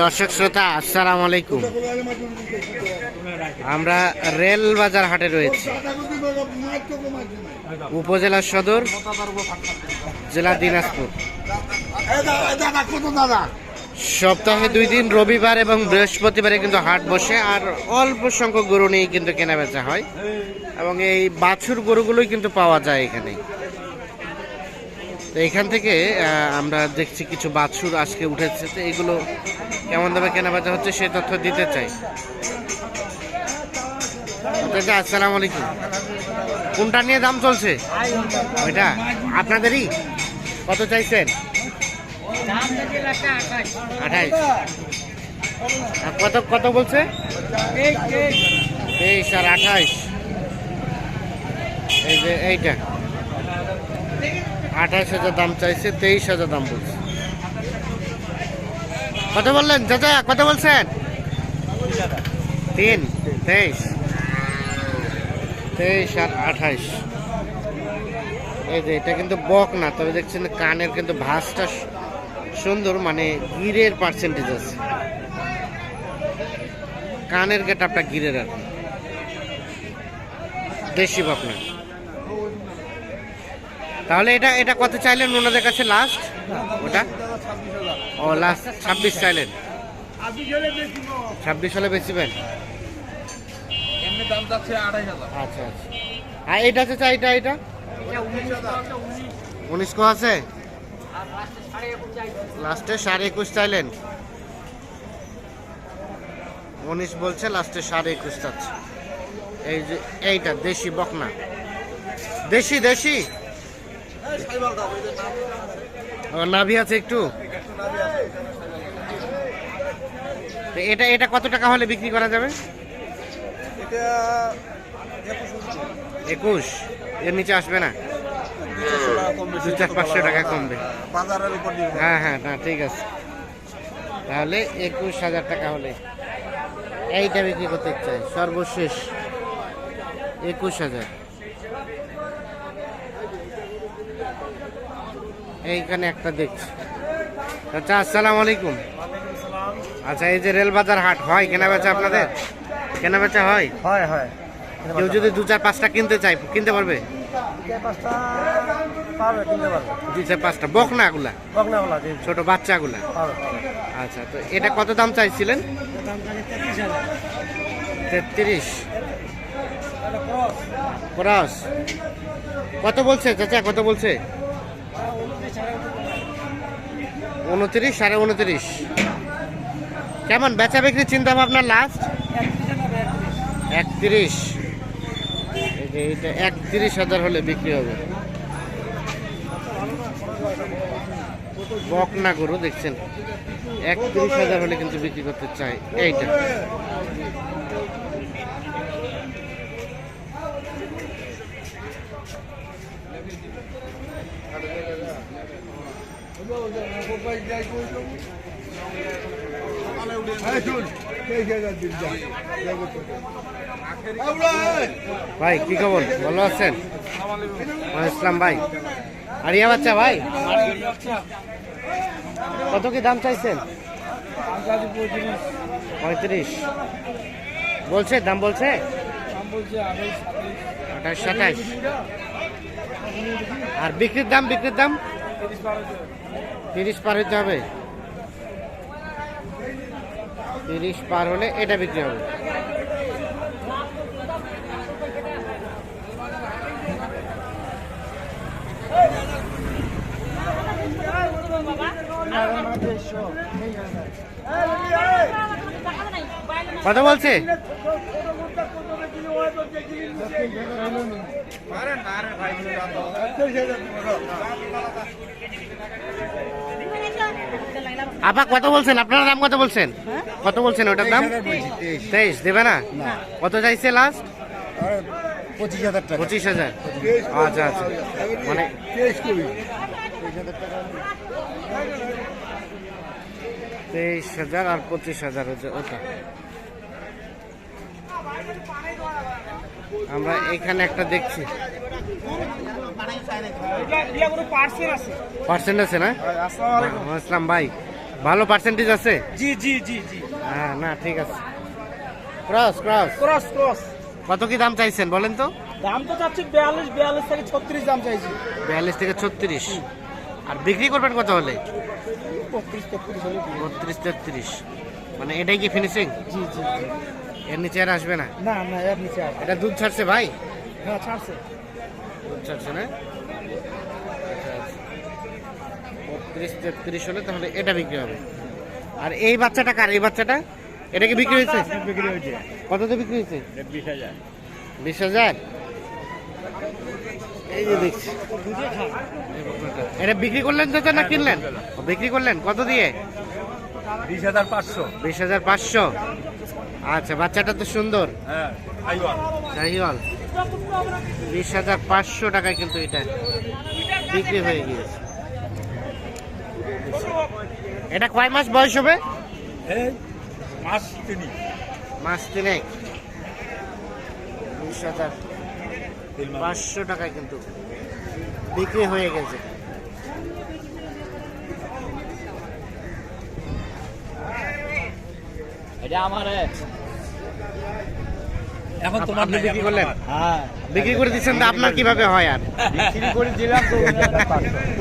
দর্শক শ্রোতা, আসসালামু আলাইকুম। আমরা রেল বাজার হাটে রয়েছি। উপজেলা সদর, জেলা দিনাজপুর। সপ্তাহে দুই দিন, রবিবার এবং বৃহস্পতিবারে কিন্তু হাট বসে, আর অল্প সংখ্যক গরু নিয়ে কিন্তু কেনা বেচা হয়। এবং এই বাছুর গরুগুলোই কিন্তু পাওয়া যায় এখানে। এখান থেকে আমরা দেখছি কিছু বাছুর আজকে উঠেছে। তো এগুলো কেমন দামে কেনা হচ্ছে সেই তথ্য দিতে চাই। আসসালামু আলাইকুম। কোনটা নিয়ে দাম চলছে? ওইটা? আপনাদেরই? কত চাইছেন? আঠাইশ। কত কত বলছে? আর আঠাইশ। এই যে এইটা। আঠাইশ হাজার দাম চাইছে, তেইশ হাজার দাম বলছে। কত বললেন? চাচা, কত বলছেন? তিন, তেইশ। তেইশ আর আঠাইশ। এই যে, এটা কিন্তু বক না, তবে দেখছেন কানের কিন্তু ভাঁজটা সুন্দর মানে গিরের পার্সেন্টেজ আছে। কানের গেটআপটা গিরের আর। দেশি বকনা তাহলে এটা এটা কত চাইলেন ওনাদের কাছে লাস্ট ওটা? ও লাস্ট ছাব্বিশ চাইলেন। ছাব্বিশ হলে হাজার। আচ্ছা আচ্ছা। আর এটা আছে চাই এটা এটা? উনিশ কো আছে? লাস্টে সাড়ে একুশ চাইলেন। উনিশ বলছে লাস্টে সাড়ে একুশ চাচ্ছে। এই যে এইটা দেশি বকনা। দেশি দেশি? নাভি আছে একটু? এটা এটা কত টাকা হলে বিক্রি করা যাবে? একুশ। এর নিচে আসবে না? দু চার পাঁচশো টাকা কমবে। হ্যাঁ হ্যাঁ না, ঠিক আছে। তাহলে একুশ হাজার টাকা হলে। এইটা বিক্রি করতে চাই, সর্বশেষ। একুশ হাজার। এইখানে একটা দেখছি। আচ্ছা আসসালামু আলাইকুম। আচ্ছা এই যে রেলবাজার হাট হয় কেনা বেচা আপনাদের? কেনা বেচা হয়? হয় হয়। কেউ যদি দু চার পাঁচটা কিনতে চাই কিনতে পারবে? দু চার পাঁচটা বকনাগুলা? বগনাওয়ালা জি ছোট বাচ্চাগুলা? আচ্ছা তো এটা কত দাম চাইছিলেন? তেত্রিশ। ক্রস। কত বলছে চাচা কত বলছে? উনত্রিশ, সাড়ে উনত্রিশ। কেমন বেচা বিক্রি চিন্তা ভাবনা লাস্ট একত্রিশ। এই যে এটা একত্রিশ হাজার হলে বিক্রি হবে। বকনা গরু দেখছেন। একত্রিশ হাজার হলে কিন্তু বিক্রি করতে চাই এইটা। ভাই, কি খবর? ভালো আছেন? ইসলাম ভাই। আরিয়া বাচ্চা ভাই? কত কি দাম চাইছেন? পঁয়ত্রিশ। বলছে, দাম বলছে? আঠাশ আর বিক্রির দাম বিক্রির দাম? তিরিশ পার হতে হবে। তিরিশ পার হলে এটা বিক্রি হবে। কথা বলছে? আপা কত বলছেন? আপনার দাম কত বলছেন? কত বলছেন ওটার দাম? তেইশ দেবে না? কত চাইছে লাস্ট পঁচিশ হাজার টাকা। পঁচিশ হাজার। আচ্ছা আচ্ছা। মানে তেইশ হাজার আর পঁচিশ হাজার হচ্ছে ওটা। আমরা এখানে একটা দেখছি। পার্সেন্ট আছে না? আসসালাম ভাই। ভালো পার্সেন্টেজ আছে? জি জি জি জি। হ্যাঁ না ঠিক আছে। ক্রস ক্রস ক্রস ক্রস কত কি দাম চাইছেন বলেন তো? দাম তো চাচ্ছি বিয়াল্লিশ বিয়াল্লিশ থেকে ছত্রিশ দাম চাইছি। বিয়াল্লিশ থেকে ছত্রিশ। আর বিক্রি করবেন কত হলে? বত্রিশ তেত্রিশ বত্রিশ তেত্রিশ। মানে এটাই কি ফিনিশিং জি জি জি। এর নিচে আর আসবে না? না না এর নিচে আছে এটা দুধ ছাড়ছে ভাই? হ্যাঁ ছাড়ছে। দুধ ছাড়ছে না? বত্রিশ তেত্রিশ হলে তাহলে এটা বিক্রি হবে। আর এই বাচ্চাটা কার? এই বাচ্চাটা? এটা কি বিক্রি হয়েছে? বিক্রি হয়েছে। কততে বিক্রি হয়েছে? বিশ হাজার। বিশ হাজার? এই যে দেখছি। এটা বিক্রি করলেন চাচা না কিনলেন? বিক্রি করলেন? কত দিয়ে? বিশ হাজার পাঁচশো। বিশ হাজার পাঁচশো। আচ্ছা বাচ্চাটা তো সুন্দর। হ্যাঁ বিশ হাজার পাঁচশো টাকায় কিন্তু এটা বিক্রি হয়ে গিয়েছে। এটা কয় মাস বয়স হবে? মাস তিনি মাস তিনেক। বিশ হাজার পাঁচশো টাকায় কিন্তু বিক্রি হয়ে গেছে। এটা আমার এখন তোমার আপনি বিক্রি করলেন? হ্যাঁ। বিক্রি করে দিচ্ছেন তো আপনার কীভাবে হয় আর? বিক্রি করে দিলাম তো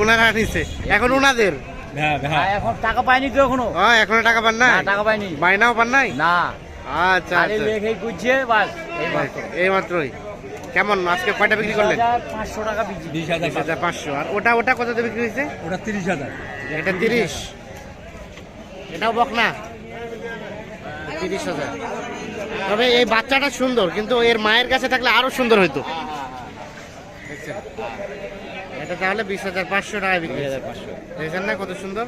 ওনারা নিছে। এখন ওনাদের? হ্যাঁ হ্যাঁ। এখন টাকা পাইনি তো এখনও। হ্যাঁ এখনও টাকা পান না না, টাকা পাইনি বাইনাও পান নাই? না। আচ্ছা আচ্ছা। লেখে গুছিয়ে বাস এই মাত্রই। কেমন? আজকে কয়টা বিক্রি করলেন? পাঁচশো টাকা বিক্রি। বিশ হাজার বিশ হাজার পাঁচশো। আর ওটা ওটা কততে বিক্রি হয়েছে? ওটা তিরিশ হাজার। এটা তিরিশ। এটাও বক না তিরিশ হাজার। তবে এই বাচ্চাটা সুন্দর কিন্তু এর মায়ের কাছে থাকলে আরও সুন্দর হইতো। এটা তাহলে বিশ হাজার পাঁচশো টাকায় বিক্রি হাজার পাঁচশো। দেখছেন না কত সুন্দর?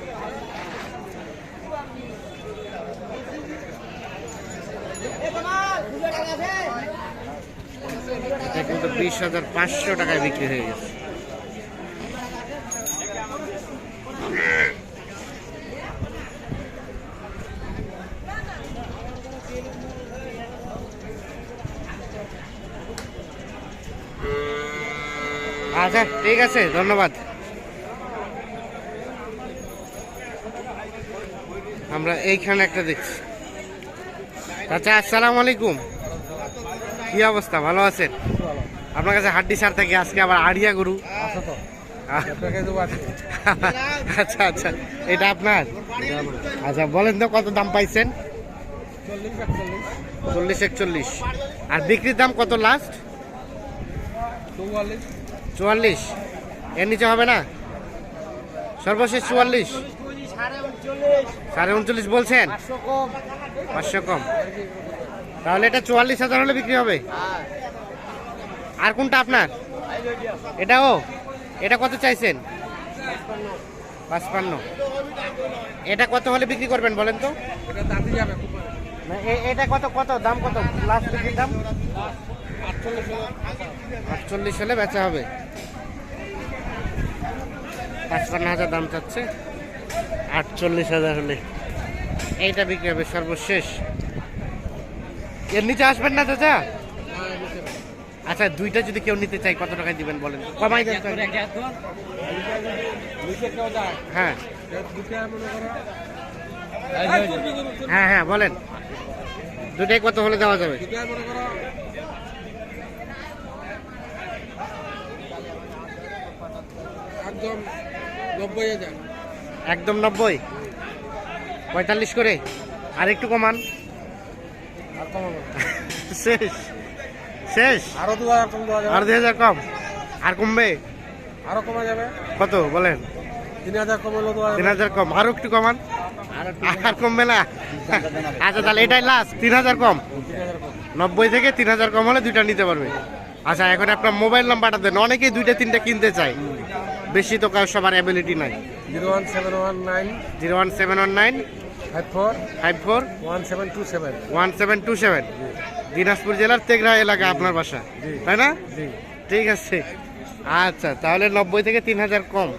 এটা কিন্তু বিশ হাজার পাঁচশো টাকায় বিক্রি হয়ে গেছে। আচ্ছা ঠিক আছে ধন্যবাদ। আমরা এইখানে একটা দেখছি। আচ্ছা আসসালামু আলাইকুম। কি অবস্থা? ভালো আছেন? আপনার কাছে হাড্ডি সার থাকে আজকে আবার আড়িয়া গরু। আচ্ছা আচ্ছা এটা আপনার? আচ্ছা বলেন তো কত দাম পাইছেন? চল্লিশ একচল্লিশ। আর বিক্রির দাম কত লাস্ট চুয়াল্লিশ। এর নিচে হবে না? সর্বশেষ চুয়াল্লিশ। সাড়ে উনচল্লিশ বলছেন? পাঁচশো কম। তাহলে এটা চুয়াল্লিশ হাজার হলে বিক্রি হবে। আর কোনটা আপনার? এটাও এটা কত চাইছেন? পাঁচপান্ন। এটা কত হলে বিক্রি করবেন বলেন তো? এটা কত কত? দাম কত? লাস্ট বিক্রির দাম? আটচল্লিশ হলে বেচা হবে। পাঁচপান্ন হাজার দাম চাচ্ছে। আটচল্লিশ হাজার হলে। এইটা বিক্রি হবে সর্বশেষ। এর নিচে আসবেন না চাচা? আচ্ছা দুইটা যদি কেউ নিতে চাই কত টাকায় দিবেন বলেন? কমাই দেন হ্যাঁ। হ্যাঁ হ্যাঁ বলেন। দুটাই কত হলে দেওয়া যাবে? একদম নব্বই হাজার। একদম নব্বই? পঁয়তাল্লিশ করে? আর একটু কমান। শেষ। শেষ? আরও দু হাজার কম আর দুই হাজার কম? আর কমবে? আরও কমা যাবে। কত? বলেন। তিন হাজার কম দু তিন হাজার কম। আরও একটু কমান। আর কমবে। না? আচ্ছা তাহলে এটাই লাস্ট তিন হাজার কম? নব্বই থেকে তিন হাজার কম হলে দুইটা নিতে পারবে। আচ্ছা এখন আপনার মোবাইল নাম্বারটা দেন। অনেকেই দুইটা তিনটা কিনতে চায়। বেশি তো কারও সবার অ্যাবিলিটি নাই। Zero one seven one nine zero one seven one nine five four five four one seven two seven. One seven two seven. Dinajpur জেলার তেঘরা এলাকা আপনার বাসা তাই না? ঠিক আছে। আচ্ছা তাহলে নব্বই থেকে তিন হাজার কম।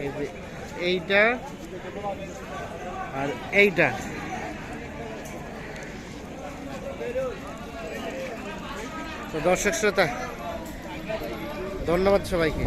এই এইটা আর এইটা। তো দর্শক শ্রোতা ধন্যবাদ সবাইকে।